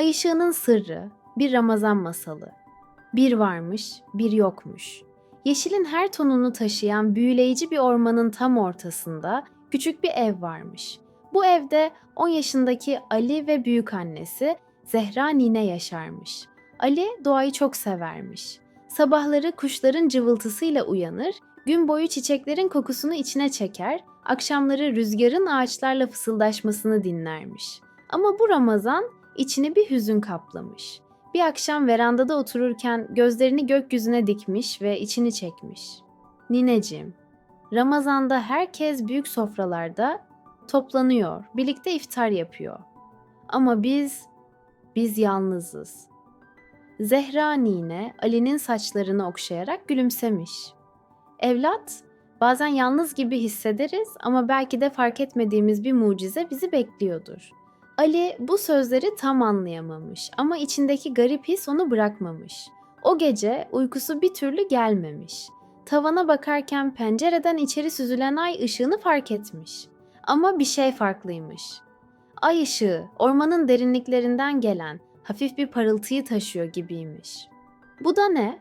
Ay sırrı, bir Ramazan masalı. Bir varmış, bir yokmuş. Yeşilin her tonunu taşıyan büyüleyici bir ormanın tam ortasında küçük bir ev varmış. Bu evde 10 yaşındaki Ali ve büyük annesi Zehra Nine yaşarmış. Ali doğayı çok severmiş. Sabahları kuşların cıvıltısıyla uyanır, gün boyu çiçeklerin kokusunu içine çeker, akşamları rüzgarın ağaçlarla fısıldaşmasını dinlermiş. Ama bu Ramazan içini bir hüzün kaplamış. Bir akşam verandada otururken gözlerini gökyüzüne dikmiş ve içini çekmiş. Nineciğim, Ramazan'da herkes büyük sofralarda toplanıyor, birlikte iftar yapıyor. Ama biz, biz yalnızız. Zehra nine Ali'nin saçlarını okşayarak gülümsemiş. Evlat, bazen yalnız gibi hissederiz ama belki de fark etmediğimiz bir mucize bizi bekliyordur. Ali bu sözleri tam anlayamamış ama içindeki garip his onu bırakmamış. O gece uykusu bir türlü gelmemiş. Tavana bakarken pencereden içeri süzülen ay ışığını fark etmiş. Ama bir şey farklıymış. Ay ışığı ormanın derinliklerinden gelen hafif bir parıltıyı taşıyor gibiymiş. Bu da ne?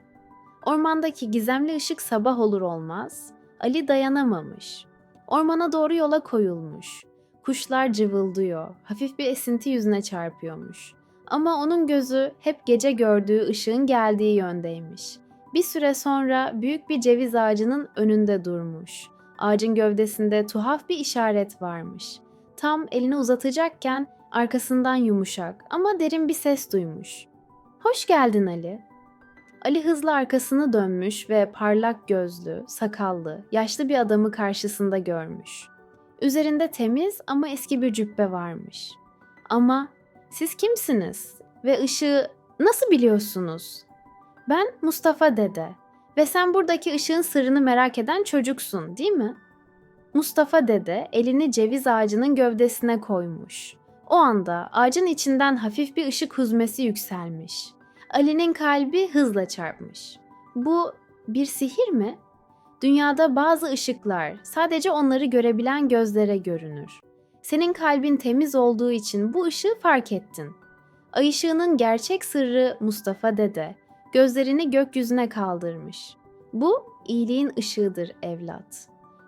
Ormandaki gizemli ışık sabah olur olmaz Ali dayanamamış. Ormana doğru yola koyulmuş. Kuşlar cıvıldıyor, hafif bir esinti yüzüne çarpıyormuş. Ama onun gözü hep gece gördüğü ışığın geldiği yöndeymiş. Bir süre sonra büyük bir ceviz ağacının önünde durmuş. Ağacın gövdesinde tuhaf bir işaret varmış. Tam elini uzatacakken arkasından yumuşak ama derin bir ses duymuş. Hoş geldin Ali. Ali hızla arkasını dönmüş ve parlak gözlü, sakallı, yaşlı bir adamı karşısında görmüş. Üzerinde temiz ama eski bir cübbe varmış. Ama siz kimsiniz ve ışığı nasıl biliyorsunuz? Ben Mustafa dede ve sen buradaki ışığın sırrını merak eden çocuksun, değil mi? Mustafa dede elini ceviz ağacının gövdesine koymuş. O anda ağacın içinden hafif bir ışık huzmesi yükselmiş. Ali'nin kalbi hızla çarpmış. Bu bir sihir mi? Dünyada bazı ışıklar sadece onları görebilen gözlere görünür. Senin kalbin temiz olduğu için bu ışığı fark ettin. Ay ışığının gerçek sırrı Mustafa Dede. Gözlerini gökyüzüne kaldırmış. Bu iyiliğin ışığıdır evlat.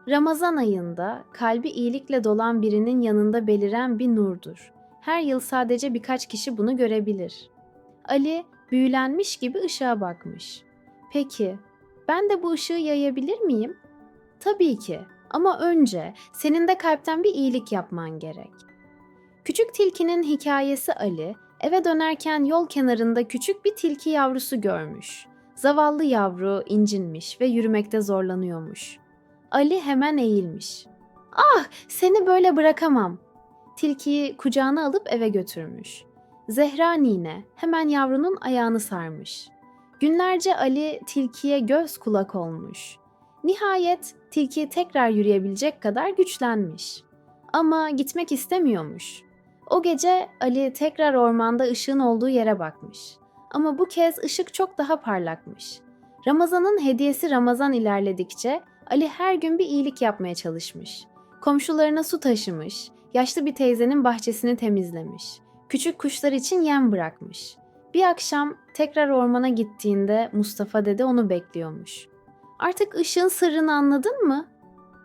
Ramazan ayında kalbi iyilikle dolan birinin yanında beliren bir nurdur. Her yıl sadece birkaç kişi bunu görebilir. Ali büyülenmiş gibi ışığa bakmış. Peki ben de bu ışığı yayabilir miyim? Tabii ki ama önce senin de kalpten bir iyilik yapman gerek. Küçük tilkinin hikayesi Ali, eve dönerken yol kenarında küçük bir tilki yavrusu görmüş. Zavallı yavru incinmiş ve yürümekte zorlanıyormuş. Ali hemen eğilmiş. Ah, seni böyle bırakamam. Tilkiyi kucağına alıp eve götürmüş. Zehra nine hemen yavrunun ayağını sarmış. Günlerce Ali tilkiye göz kulak olmuş. Nihayet tilki tekrar yürüyebilecek kadar güçlenmiş. Ama gitmek istemiyormuş. O gece Ali tekrar ormanda ışığın olduğu yere bakmış. Ama bu kez ışık çok daha parlakmış. Ramazan'ın hediyesi Ramazan ilerledikçe Ali her gün bir iyilik yapmaya çalışmış. Komşularına su taşımış, yaşlı bir teyzenin bahçesini temizlemiş, küçük kuşlar için yem bırakmış. Bir akşam tekrar ormana gittiğinde Mustafa dede onu bekliyormuş. Artık ışığın sırrını anladın mı?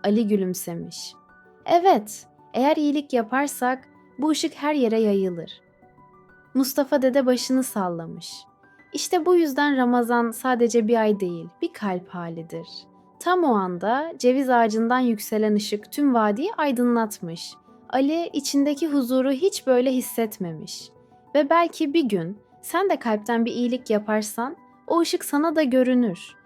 Ali gülümsemiş. Evet, eğer iyilik yaparsak bu ışık her yere yayılır. Mustafa dede başını sallamış. İşte bu yüzden Ramazan sadece bir ay değil, bir kalp halidir. Tam o anda ceviz ağacından yükselen ışık tüm vadiyi aydınlatmış. Ali içindeki huzuru hiç böyle hissetmemiş. Ve belki bir gün sen de kalpten bir iyilik yaparsan o ışık sana da görünür.